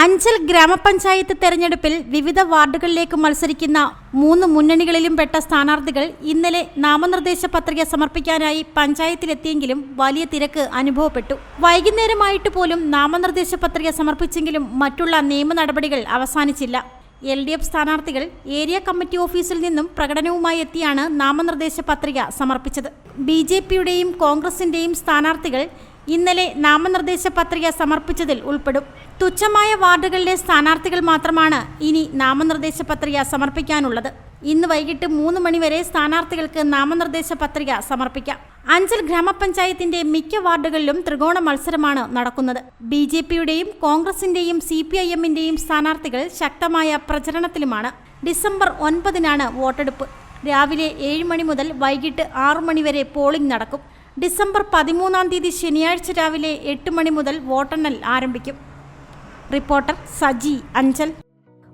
അഞ്ചൽ ഗ്രാമപഞ്ചായത്ത് തെരഞ്ഞെടുപ്പിൽ വിവിധ വാർഡുകളിലേക്ക് മത്സരിക്കുന്ന മൂന്ന് മുന്നണികളിലും പെട്ട സ്ഥാനാർത്ഥികൾ ഇന്നലെ നാമനിർദ്ദേശ പത്രിക സമർപ്പിക്കാനായി പഞ്ചായത്തിലെത്തിയെങ്കിലും വലിയ തിരക്ക് അനുഭവപ്പെട്ടു. വൈകുന്നേരമായിട്ട് പോലും നാമനിർദ്ദേശ പത്രിക സമർപ്പിച്ചെങ്കിലും മറ്റുള്ള നിയമ നടപടികൾ അവസാനിച്ചില്ല. എൽ ഡി എഫ് സ്ഥാനാർത്ഥികൾ ഏരിയ കമ്മിറ്റി ഓഫീസിൽ നിന്നും പ്രകടനവുമായി എത്തിയാണ് നാമനിർദ്ദേശ പത്രിക സമർപ്പിച്ചത്. ബി ജെ പിയുടെയും കോൺഗ്രസിന്റെയും സ്ഥാനാർത്ഥികൾ ഇന്നലെ നാമനിർദ്ദേശ പത്രിക സമർപ്പിച്ചതിൽ ഉൾപ്പെടും. തുച്ഛമായ വാർഡുകളിലെ സ്ഥാനാർത്ഥികൾ മാത്രമാണ് ഇനി നാമനിർദ്ദേശ പത്രിക സമർപ്പിക്കാനുള്ളത്. ഇന്ന് വൈകിട്ട് മൂന്ന് മണിവരെ സ്ഥാനാർത്ഥികൾക്ക് നാമനിർദ്ദേശ പത്രിക സമർപ്പിക്കാം. അഞ്ചൽ ഗ്രാമപഞ്ചായത്തിന്റെ മിക്ക വാർഡുകളിലും ത്രികോണ മത്സരമാണ് നടക്കുന്നത്. ബി ജെ പിയുടെയും കോൺഗ്രസിന്റെയും സി പി ഐ എമ്മിന്റെയും സ്ഥാനാർത്ഥികൾ ശക്തമായ പ്രചരണത്തിലുമാണ്. ഡിസംബർ ഒൻപതിനാണ് വോട്ടെടുപ്പ്. രാവിലെ ഏഴ് മണി മുതൽ വൈകിട്ട് ആറു മണിവരെ പോളിംഗ് നടക്കും. ഡിസംബർ പതിമൂന്നാം തീയതി ശനിയാഴ്ച രാവിലെ എട്ട് മണി മുതൽ വോട്ടെണ്ണൽ ആരംഭിക്കും. റിപ്പോർട്ടർ സജി അഞ്ചൽ.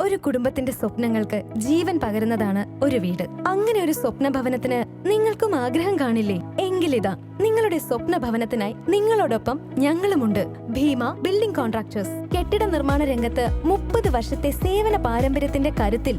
ഒരു കുടുംബത്തിന്റെ സ്വപ്നങ്ങൾക്ക് ജീവൻ പകരുന്നതാണ് ഒരു വീട്. അങ്ങനെ ഒരു സ്വപ്ന ഭവനത്തിന് നിങ്ങൾക്കും ആഗ്രഹം കാണില്ലേ? എങ്കിലിതാ നിങ്ങളുടെ സ്വപ്ന ഭവനത്തിനായി നിങ്ങളോടൊപ്പം ഞങ്ങളുമുണ്ട്. Bhima building contractors. കെട്ടിട നിർമ്മാണ രംഗത്ത് മുപ്പത് വർഷത്തെ സേവന പാരമ്പര്യത്തിന്റെ കരുത്തിൽ